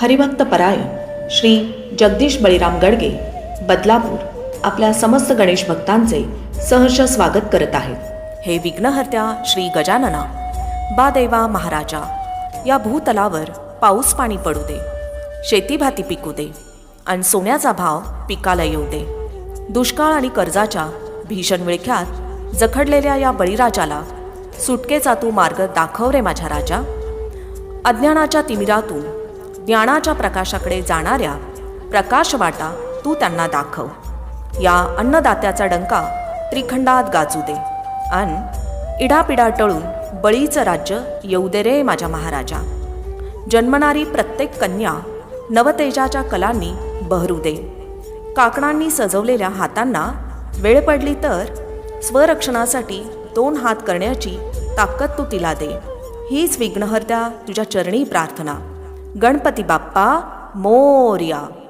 हरिभक्त परायण श्री जगदीश बळीराम गडगे बदलापूर आपल्या समस्त गणेश भक्तांचे सहर्ष स्वागत करत आहेत. हे विघ्नहर्त्या श्री गजानना बा देवा महाराजा या भूतलावर पाऊस पाणी पडू दे शेतीभाती पिकू दे आणि सोन्याचा भाव पिकाला येऊ दे. दुष्काळ आणि कर्जाच्या भीषण विळख्यात जखडलेल्या या बळीराजाला सुटकेचा तू मार्ग दाखव रे माझ्या राजा. अज्ञानाच्या तिमिरातून ज्ञानाच्या प्रकाशाकडे जाणाऱ्या प्रकाशवाटा तू त्यांना दाखव. या अन्नदात्याचा डंका त्रिखंडात गाजू दे. अन इडापिडा टळून बळीचं राज्य येऊ दे रे माझ्या महाराजा. जन्मणारी प्रत्येक कन्या नवतेजाच्या कलांनी बहरू दे. काकणांनी सजवलेल्या हातांना वेळ पडली तर स्वरक्षणासाठी दोन हात करण्याची ताकद तू तिला दे. हीच विघ्नहर्त्या तुझ्या चरणी प्रार्थना. गणपती बाप्पा मोर्या.